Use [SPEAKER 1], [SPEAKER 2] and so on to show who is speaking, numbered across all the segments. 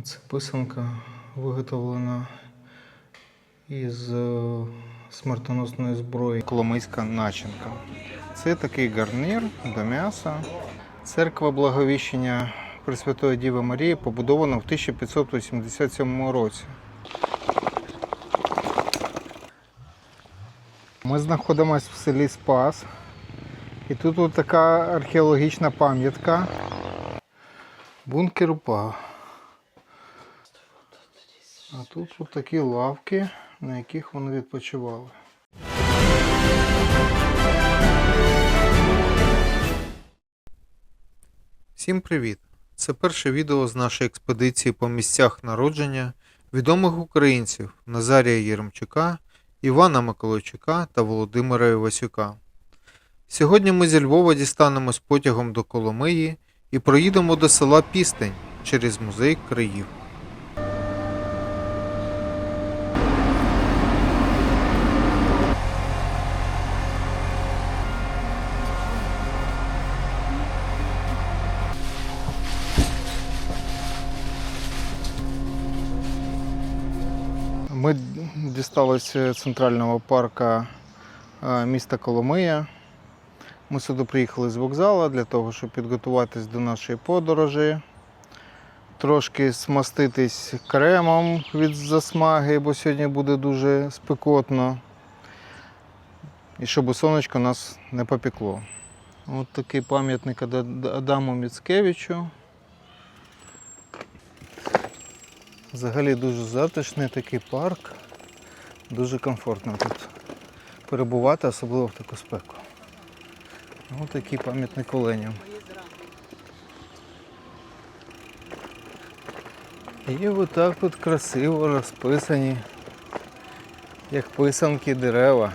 [SPEAKER 1] Це писанка виготовлена із е, смертоносної зброї Коломийська начинка. Це такий гарнір до м'яса. Церква Благовіщення Пресвятої Діви Марії побудована в 1587 році. Ми знаходимося в селі Спас. І тут така археологічна пам'ятка. Бункер УПА. А тут такі лавки, на яких вони відпочивали. Всім привіт! Це перше відео з нашої експедиції по місцях народження відомих українців Назарія Єремчука, Івана Миколайчука та Володимира Івасюка. Сьогодні ми зі Львова дістанемось потягом до Коломиї і проїдемо до села Пістень через музей країв. Дісталися центрального парка е, міста Коломия. Ми сюди приїхали з вокзалу для того, щоб підготуватись до нашої подорожі, трошки смаститись кремом від засмаги, бо сьогодні буде дуже спекотно. І щоб сонечко нас не попекло. От такий пам'ятник Адаму Міцкевичу. Взагалі дуже затишний такий парк. Дуже комфортно тут перебувати, особливо в таку спеку. Ось такий пам'ятник оленям. І отак от красиво розписані, як писанки дерева.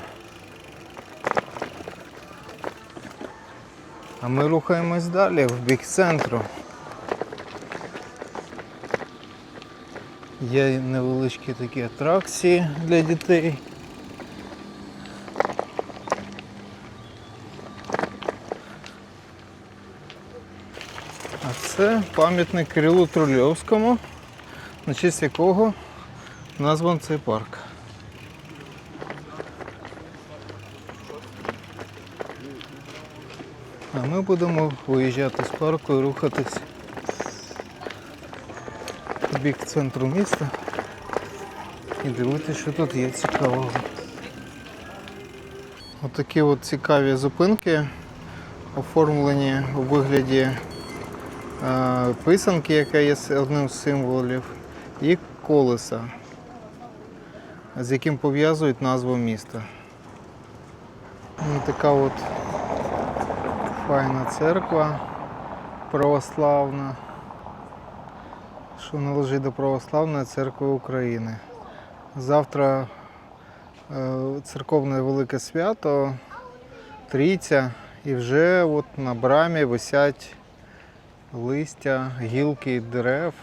[SPEAKER 1] А ми рухаємось далі в бік центру. Є невеличкі такі атракції для дітей. А це пам'ятник Кирилу Трульовському, на честь якого назван цей парк. А ми будемо виїжджати з парку і рухатись бік центру міста і дивитися, що тут є цікавого. Отакі от цікаві зупинки оформлені у вигляді е, писанки, яка є одним з символів, і колеса, з яким пов'язують назву міста. Така от файна церква православна що належить до Православної церкви України. Завтра е, церковне велике свято, трійця, і вже от на брамі висять листя, гілки дерев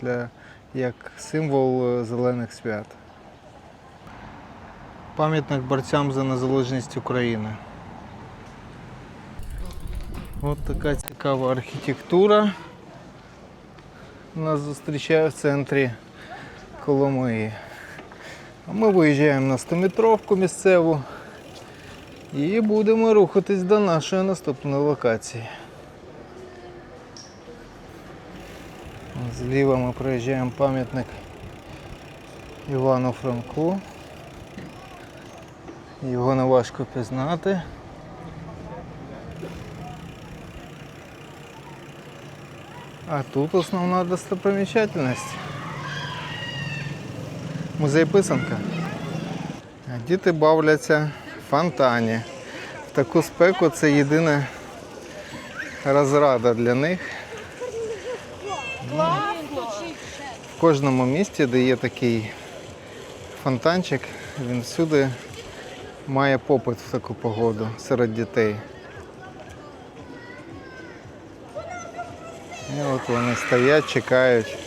[SPEAKER 1] для, як символ е, зелених свят. Пам'ятник борцям за незалежність України. От така цікава архітектура нас зустрічає в центрі Коломиї. А ми виїжджаємо на 100-метровку місцеву і будемо рухатись до нашої наступної локації. Зліва ми проїжджаємо пам'ятник Івану Франку. Його не важко пізнати. А тут основна достопримічательність. Музей писанка. Діти бавляться в фонтані. В таку спеку це єдина розрада для них. В кожному місті, де є такий фонтанчик, він всюди має попит в таку погоду серед дітей. І от вони стоять, чекають,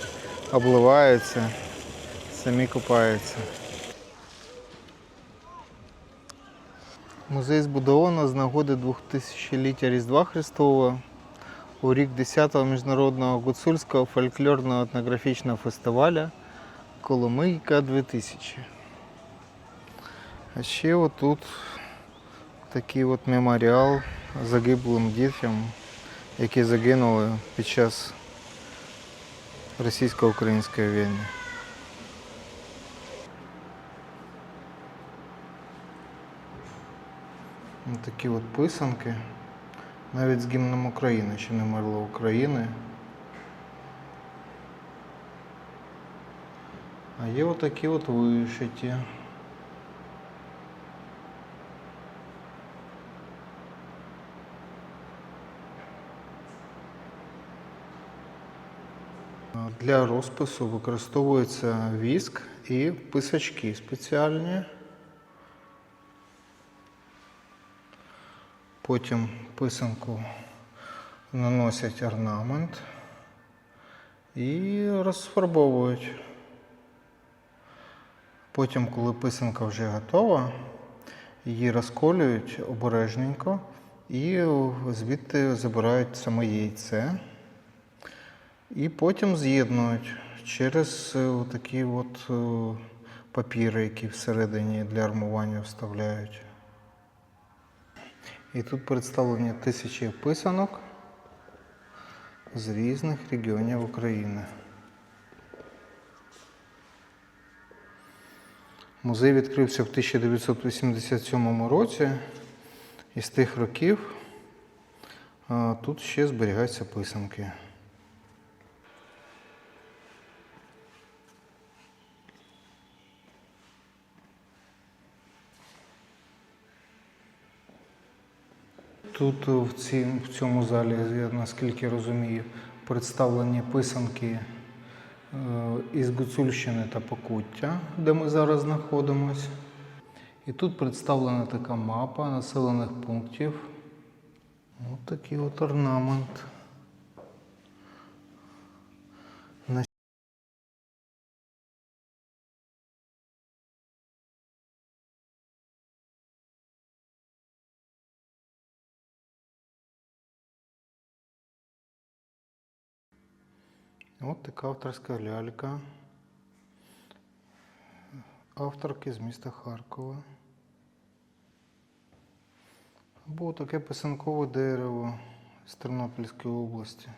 [SPEAKER 1] обливаються, самі купаються. Музей збудовано з нагоди 2000-ліття Різдва Христового у рік 10-го міжнародного гуцульського фольклорного етнографічного фестиваля Коломийка 2000. А ще отут такий от меморіал загиблим дітям, які загинули під час російсько-української війни. Ось такі от писанки. Навіть з гімном України, ще не мерло України. А є отакі от вишиті. Для розпису використовується віск і писачки спеціальні. Потім писанку наносять орнамент і розфарбовують. Потім, коли писанка вже готова, її розколюють обережненько і звідти забирають саме яйце. І потім з'єднують через е, такі от е, папіри, які всередині для армування вставляють. І тут представлені тисячі писанок з різних регіонів України. Музей відкрився в 1987 році, і з тих років тут ще зберігаються писанки. Тут в, ці, в цьому залі, я наскільки розумію, представлені писанки е, із Гуцульщини та Покуття, де ми зараз знаходимося. І тут представлена така мапа населених пунктів. Ось такий от орнамент. От така авторська лялька. Авторки з міста Харкова. Або таке писанкове дерево з Тернопільської області.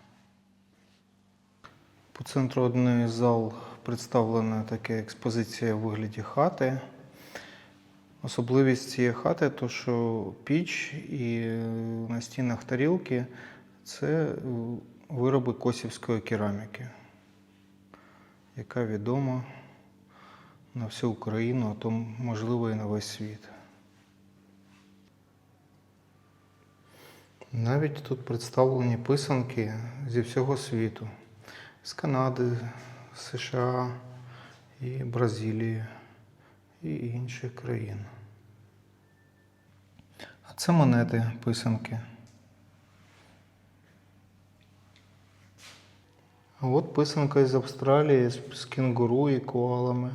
[SPEAKER 1] По центру одної зал представлена така експозиція в вигляді хати. Особливість цієї хати, то що піч і е, на стінах тарілки це е, вироби косівської кераміки, яка відома на всю Україну, а то можливо і на весь світ. Навіть тут представлені писанки зі всього світу, з Канади, США і Бразилії і інших країн. А це монети писанки. От писанка із Австралії з, кенгуру і коалами.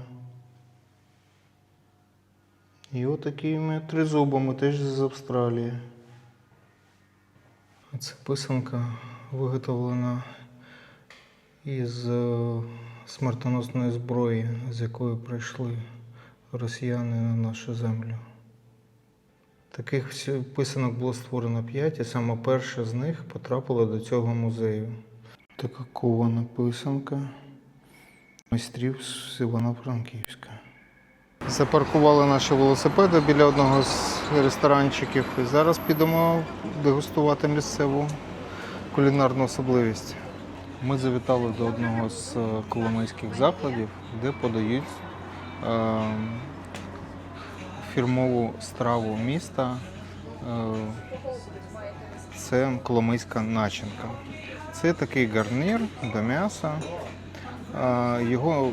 [SPEAKER 1] І отакими тризубами теж з Австралії. Це писанка виготовлена із е, смертоносної зброї, з якою прийшли росіяни на нашу землю. Таких писанок було створено п'ять, і саме перша з них потрапила до цього музею. Така кована писанка майстрів з Івано-Франківська. Запаркували наші велосипеди біля одного з ресторанчиків і зараз підемо дегустувати місцеву кулінарну особливість. Ми завітали до одного з е, коломийських закладів, де подають е, фірмову страву міста. Е, це коломийська начинка. Це такий гарнір до м'яса. Його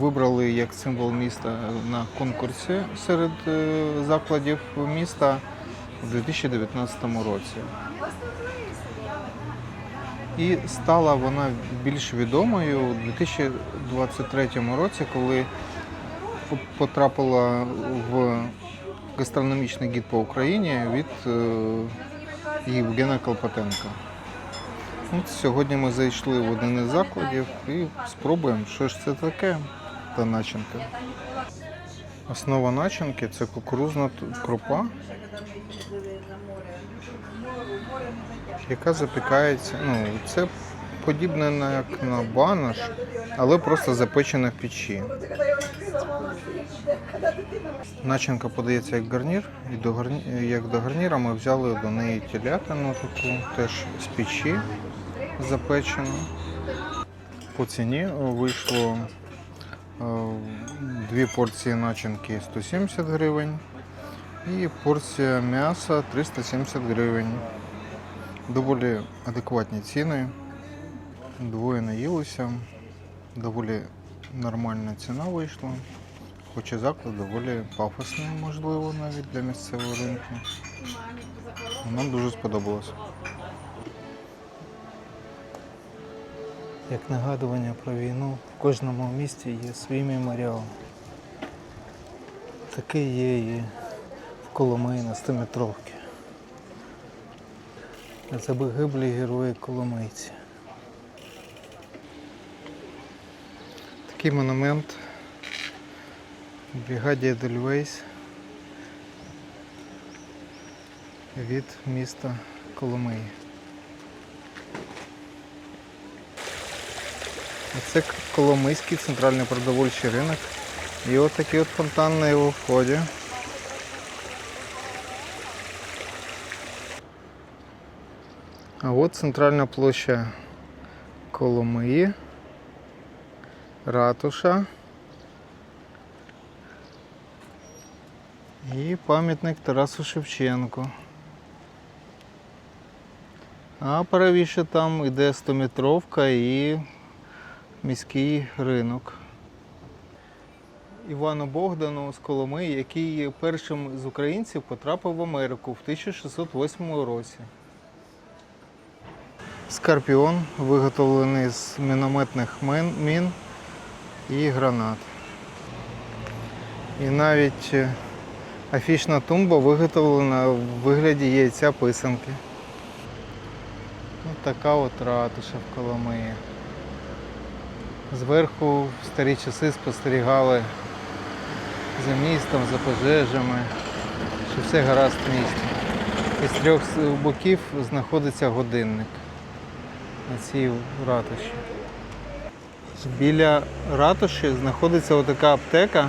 [SPEAKER 1] вибрали як символ міста на конкурсі серед е, закладів міста у 2019 році. І стала вона більш відомою у 2023 році, коли потрапила в гастрономічний гід по Україні від е, Євгена Колпатенка. От сьогодні ми зайшли в один із закладів і спробуємо, що ж це таке та начинка. Основа начинки це кукурузна крупа, яка запікається. Ну, це подібне на як на банаш, але просто запечене в печі. Начинка подається як гарнір, і до гарні... як до гарніра ми взяли до неї телятину таку, теж з печі запечену. По ціні вийшло е, дві порції начинки 170 гривень і порція м'яса 370 гривень. Доволі адекватні ціни. Двоє наїлися. Доволі нормальна ціна вийшла. Хоч і заклад доволі пафосний, можливо, навіть для місцевого ринку. Нам дуже сподобалось. Як нагадування про війну, в кожному місті є свій меморіал. Такий є і в Коломиї на 100-метровці. Загиблі герої Коломийці. Такий монумент бригаді Едельвейс від міста Коломиї. Це Коломийський центральний продовольчий ринок. І от такий от фонтан на його вході. А от центральна площа Коломиї, ратуша і пам'ятник Тарасу Шевченку. А правіше там іде 100-метровка і міський ринок. Івану Богдану з Коломиї, який першим з українців потрапив в Америку в 1608 році. Скорпіон виготовлений з мінометних мін і гранат. І навіть е, афішна тумба виготовлена в вигляді яйця писанки. Ось така от ратуша в Коломиї. Зверху в старі часи спостерігали за містом, за пожежами, що все гаразд в місті. І з трьох боків знаходиться годинник на цій ратуші. Біля ратуші знаходиться отака аптека.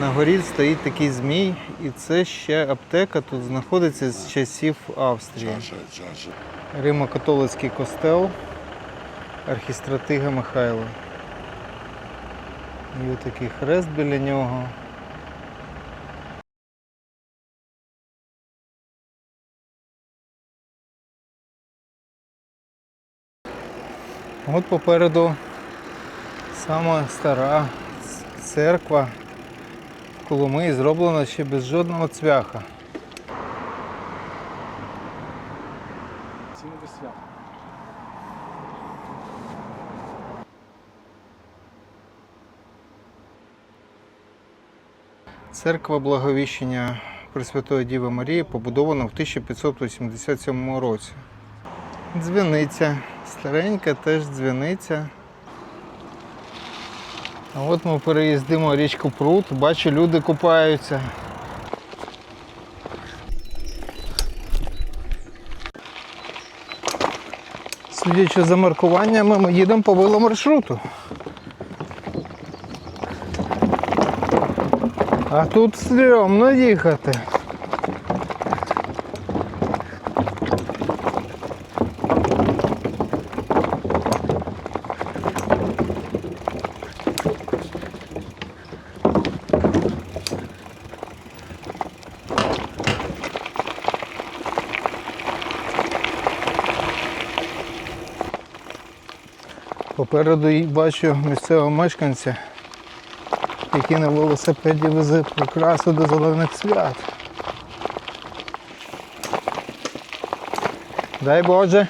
[SPEAKER 1] На горі стоїть такий змій, і це ще аптека тут знаходиться з часів Австрії. Римо-католицький костел архістратига Михайла. І отакий хрест біля нього. От попереду сама стара церква в Коломиї зроблена ще без жодного цвяха. Церква Благовіщення Пресвятої Діви Марії побудована в 1587 році. Дзвіниця, старенька теж дзвіниця. А от ми переїздимо річку Прут, бачу, люди купаються. Судячи за маркуваннями, ми їдемо по веломаршруту. А тут стрьомно їхати. Попереду бачу місцевого мешканця, який на велосипеді везе прикрасу до зелених свят. Дай Боже.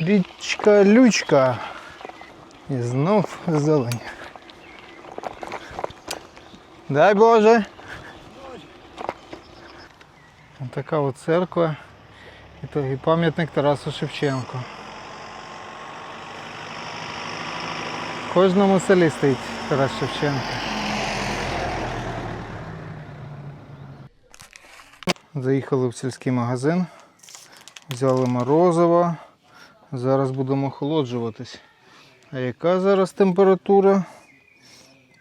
[SPEAKER 1] Річка Лючка. І знов зелень. Дай Боже. Ось така от церква і, пам'ятник Тарасу Шевченку. Кожному селі стоїть Тарас Шевченко. Заїхали в сільський магазин, взяли морозиво. Зараз будемо охолоджуватись. А яка зараз температура?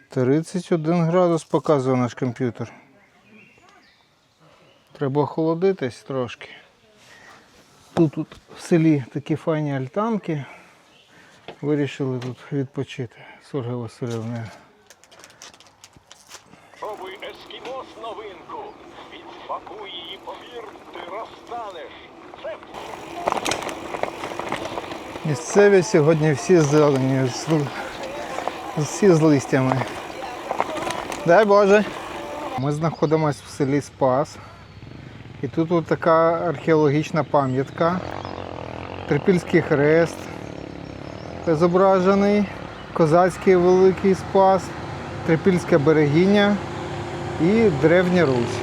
[SPEAKER 1] 31 градус показує наш комп'ютер. Треба охолодитись трошки. Тут, тут в селі такі файні альтанки. Вирішили тут відпочити з Ольгою Васильівною.
[SPEAKER 2] Пробуй ескімос новинку. Відфакуй її повір, ти розтанеш. Це
[SPEAKER 1] Місцеві сьогодні всі зелені, з- всі з листями. Дай Боже. Ми знаходимося в селі Спас. І тут от така археологічна пам'ятка. Трипільський хрест зображений, козацький великий спас, Трипільська берегиня і Древня Русь.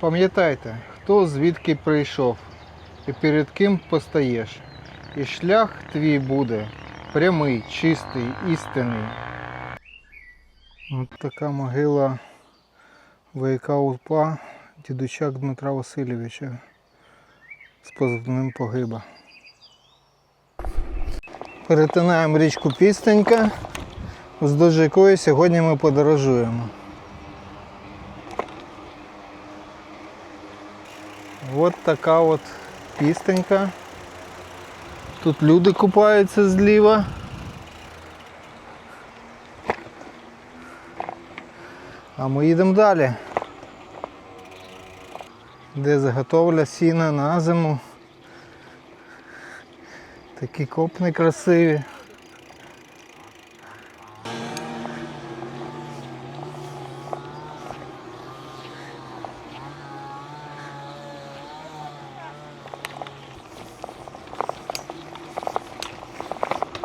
[SPEAKER 1] Пам'ятайте, хто звідки прийшов і перед ким постаєш. І шлях твій буде прямий, чистий, істинний. От така могила вояка УПА дідучак Дмитра Васильовича з позивним погиба. Перетинаємо річку Пістенька, вздовж якої сьогодні ми подорожуємо. От така от пістенька. Тут люди купаються зліва. А ми їдемо далі. Де заготовля сіна на зиму. Такі копни красиві.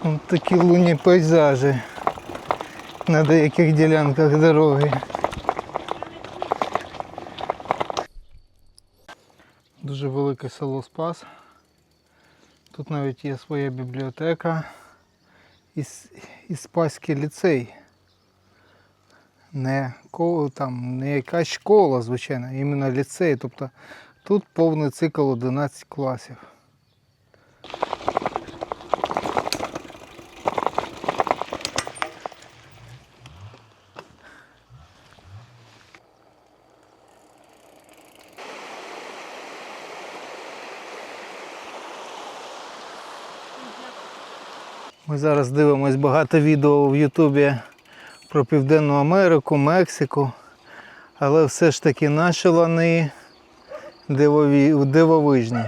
[SPEAKER 1] Ось такі лунні пейзажі на деяких ділянках дороги. Дуже велике село Спас. Тут навіть є своя бібліотека і, с- і Спаський ліцей. Не, там, не якась школа, звичайно, іменно ліцей. Тобто тут повний цикл 11 класів. Зараз дивимось багато відео в Ютубі про Південну Америку, Мексику. Але все ж таки наші лани дивові, дивовижні.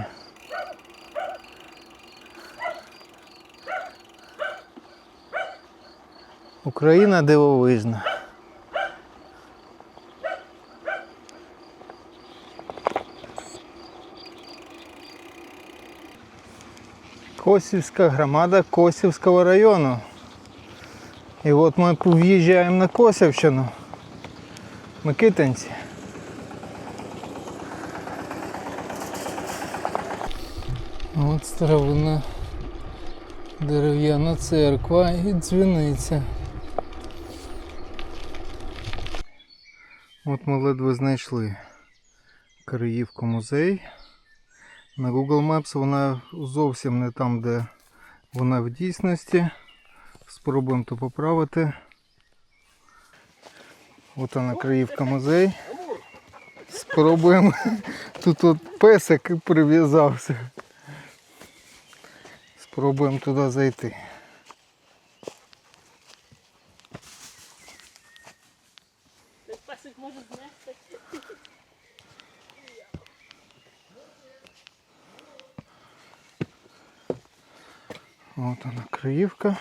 [SPEAKER 1] Україна дивовижна. Косівська громада Косівського району. І от ми в'їжджаємо на Косівщину. Микитинці. От старовинна дерев'яна церква і дзвіниця. От ми ледве знайшли Київку музей. На Google Maps вона зовсім не там, де вона в дійсності. Спробуємо то поправити. От вона краївка музей. Спробуємо. Тут от песик прив'язався. Спробуємо туди зайти. От.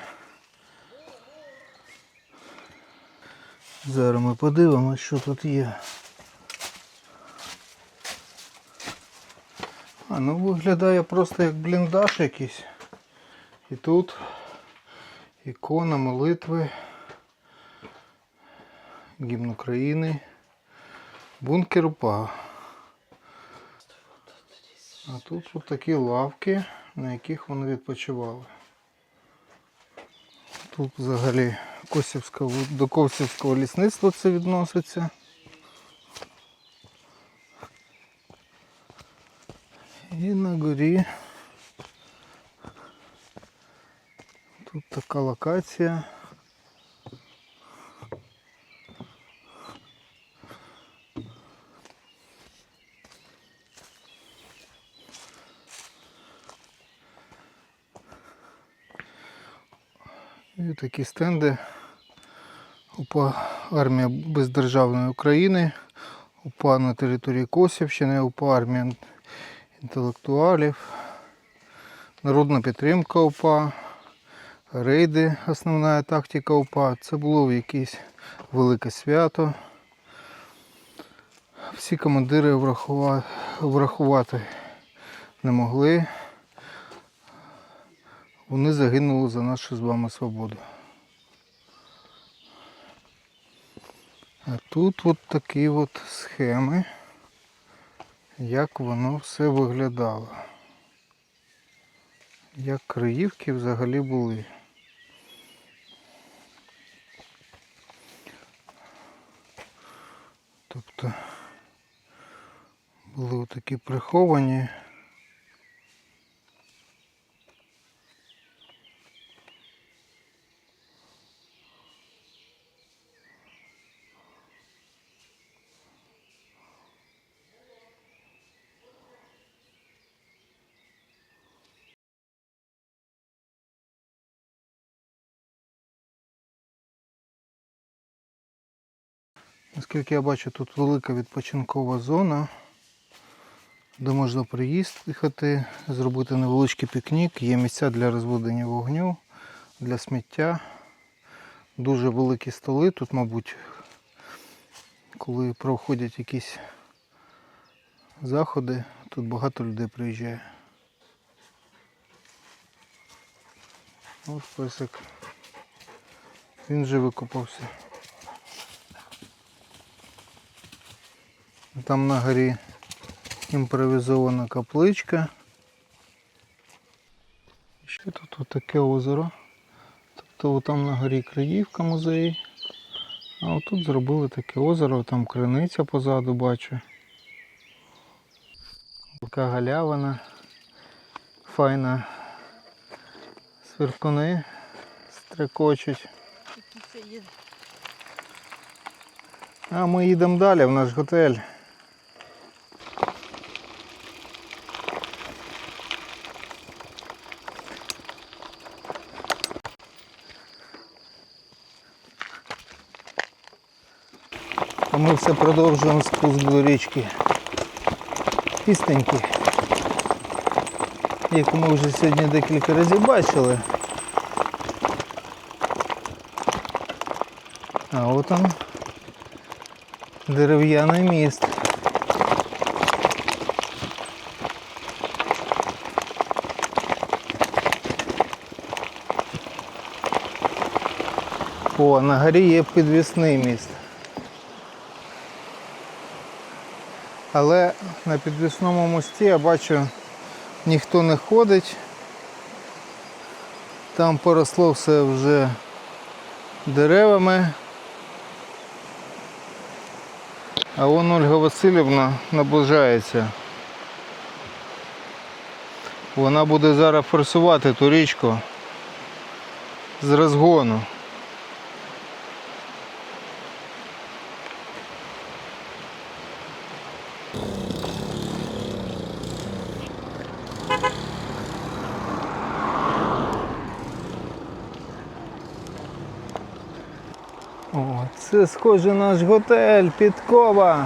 [SPEAKER 1] Зараз ми подивимось, що тут є. А, ну виглядає просто як бліндаж якийсь. І тут ікона молитви, гімн України, Бункер УПА. А тут от такі лавки, на яких вони відпочивали. Тут взагалі Косівського, до Косівського лісництва це відноситься. І на горі тут така локація. Такі стенди. УПА Армія Бездержавної України, УПА на території Косівщини, УПА Армія інтелектуалів, Народна підтримка УПА, рейди, основна тактика УПА. Це було якесь велике свято. Всі командири врахувати не могли. Вони загинули за нашу з вами свободу. А тут от такі от схеми, як воно все виглядало. Як Криївки взагалі були. Тобто були такі приховані. Наскільки я бачу, тут велика відпочинкова зона, де можна приїхати, зробити невеличкий пікнік, є місця для розведення вогню, для сміття. Дуже великі столи. Тут, мабуть, коли проходять якісь заходи, тут багато людей приїжджає. Ось песик. Він вже викопався. Там на горі імпровізована капличка. І Ще тут таке озеро. Тобто там на горі Криївка музей. А отут зробили таке озеро, там криниця позаду бачу. Така галявина. Файна. Сверкуни стрекочуть. А ми їдемо далі в наш готель. Ми все продовжуємо спуск до річки Пістеньки, яку ми вже сьогодні декілька разів бачили. А от он дерев'яний міст. О, на горі є підвісний міст. Але на підвісному мості я бачу ніхто не ходить. Там поросло все вже деревами. А вон Ольга Васильівна наближається. Вона буде зараз форсувати ту річку з розгону. О, це схоже наш готель Підкова.